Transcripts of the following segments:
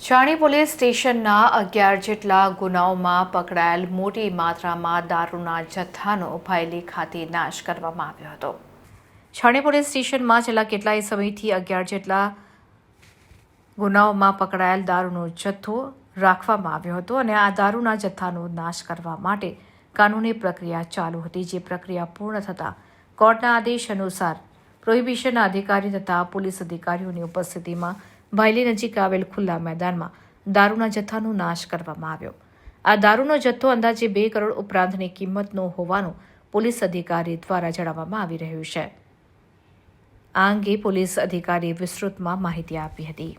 છાણી police સ્ટેશનના અગિયાર જેટલા ગુનાઓમાં પકડાયેલ મોટી માત્રામાં દારૂના જથ્થાનો ભાયલી ખાતે નાશ કરવામાં આવ્યો હતો. છાણી પોલીસ સ્ટેશનમાં છેલ્લા કેટલાય સમયથી અગિયાર જેટલા ગુનાઓમાં પકડાયેલ દારૂનો જથ્થો રાખવામાં આવ્યો હતો અને આ દારૂના જથ્થાનો નાશ કરવા માટે કાનૂની પ્રક્રિયા ચાલુ હતી, જે પ્રક્રિયા પૂર્ણ થતાં કોર્ટના આદેશ અનુસાર પ્રોહિબિશનના અધિકારી તથા પોલીસ અધિકારીઓની ઉપસ્થિતિમાં ભાયલી નજીક આવેલ ખુલ્લા મેદાનમાં દારૂના જથ્થાનો નાશ કરવામાં આવ્યો. આ દારૂનો જથ્થો અંદાજે બે કરોડ ઉપરાંતની કિંમતનો હોવાનું પોલીસ અધિકારી દ્વારા જણાવવામાં આવી રહ્યું છે. આ અંગે પોલીસ અધિકારીએ વિસ્તૃતમાં માહિતી આપી હતી.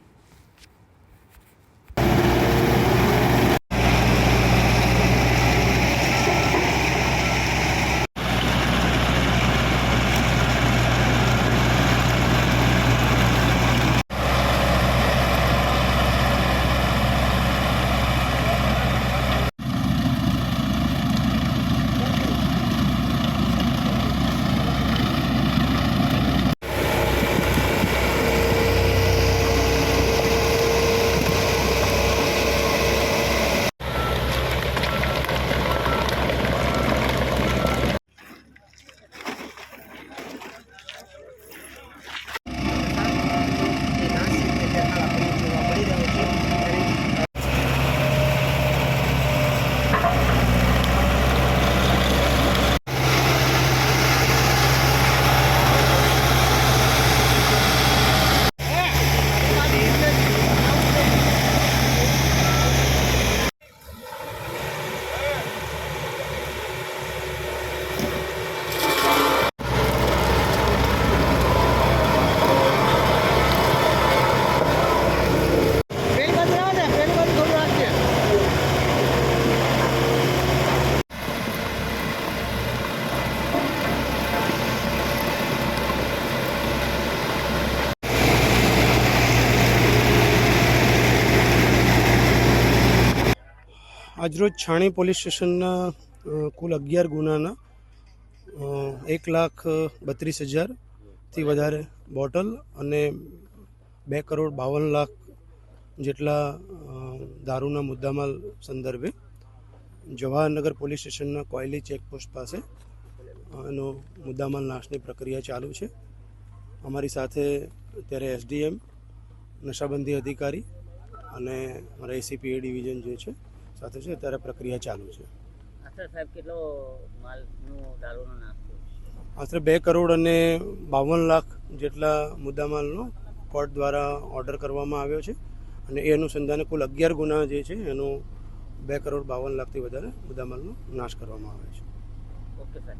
આજરોજ છાણી પોલીસ સ્ટેશનના કુલ અગિયાર ગુનાના એક લાખ બત્રીસ હજારથી વધારે બોટલ અને બે કરોડ બાવન લાખ જેટલા દારૂના મુદ્દામાલ સંદર્ભે જવાહરનગર પોલીસ સ્ટેશનના કોયલી ચેકપોસ્ટ પાસે એનો મુદ્દામાલ નાશની પ્રક્રિયા ચાલુ છે. અમારી સાથે અત્યારે એસડીએમ, નશાબંધી અધિકારી અને અમારા એસીપીએ ડિવિઝન જે છે સાથે છે અત્યારે પ્રક્રિયા ચાલુ છે. આશરે સાહેબ કેટલો માલનો દારૂનો આશરે બે કરોડ અને બાવન લાખ જેટલા મુદ્દામાલનો કોર્ટ દ્વારા ઓર્ડર કરવામાં આવ્યો છે અને એ અનુસંધાને કુલ અગિયાર ગુના જે છે એનો બે કરોડ બાવન લાખથી વધારે મુદ્દામાલનો નાશ કરવામાં આવ્યો છે. ઓકે સાહેબ.